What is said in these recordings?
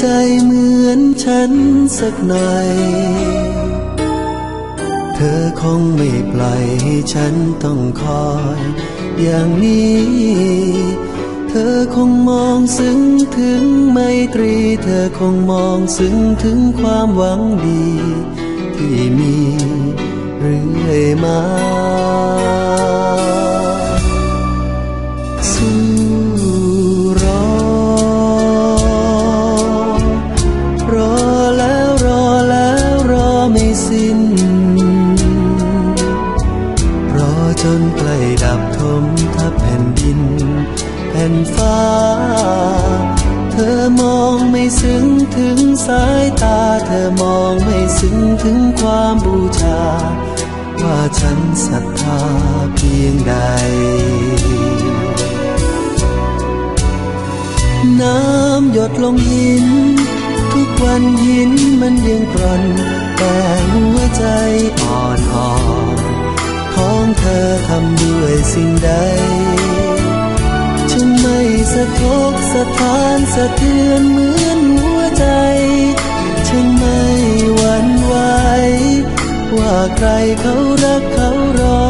ใจเหมือนฉันสักหน่อย เธอคงไม่ปล่อยให้ฉันต้องคอย อย่างนี้ เธอคงมองซึ้งถึงไมตรี เธอคงมองซึ้งถึงความหวังดี ที่มีเรื่อยมา นใกล้ดับทมทับแผ่นดิน แผ่นฟ้า เธอมองไม่ซึ้งถึงสายตา เธอมองไม่ซึ้งถึงความบูชา ว่าฉันศรัทธาเพียงใด น้ำหยดลงหิน ทุกวันหินมันยังกร่อนแต่หัวใจอ่อนอ่อน ของเธอทำด้วยสิ่งใด ฉันไม่สะทกสะท้านสะเทือนเหมือนหัวใจ ฉันไม่หวั่นไหวว่าใครเขารักเขารอ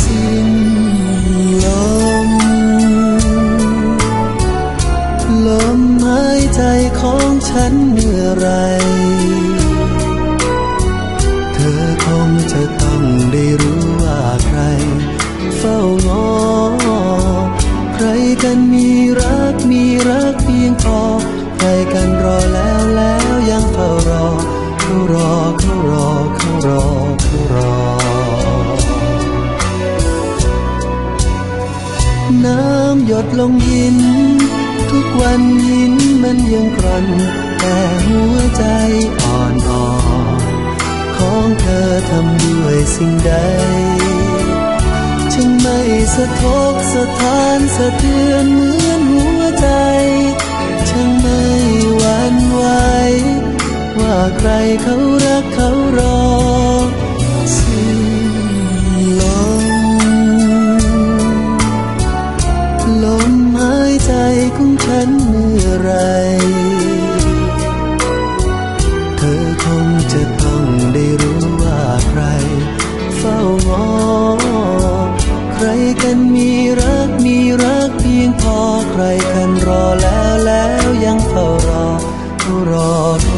สิ้นลมลมหายใจของฉันเมื่อไร ใครกันรอแล้วแล้วยังเฝ้ารอเขารอเขารอเขารอเขารอ น้ำหยดลงหิน ทุกวันหินมันยังกร่อน แต่หัวใจอ่อนอ่อนของเธอทำด้วยสิ่งใดฉันไม่สะทกสะท้านสะเทือนเหมือนหัวใจ ฉันไม่หวั่นไหวว่าใครเขารักเขารอสิ้นลมลมหายใจของฉันเมื่อไร เธอคงจะต้องได้รู้ว่าใคร เฝ้างอใครกันมีรักมีรักเพียงพอใครกันรอแล้ว รอเ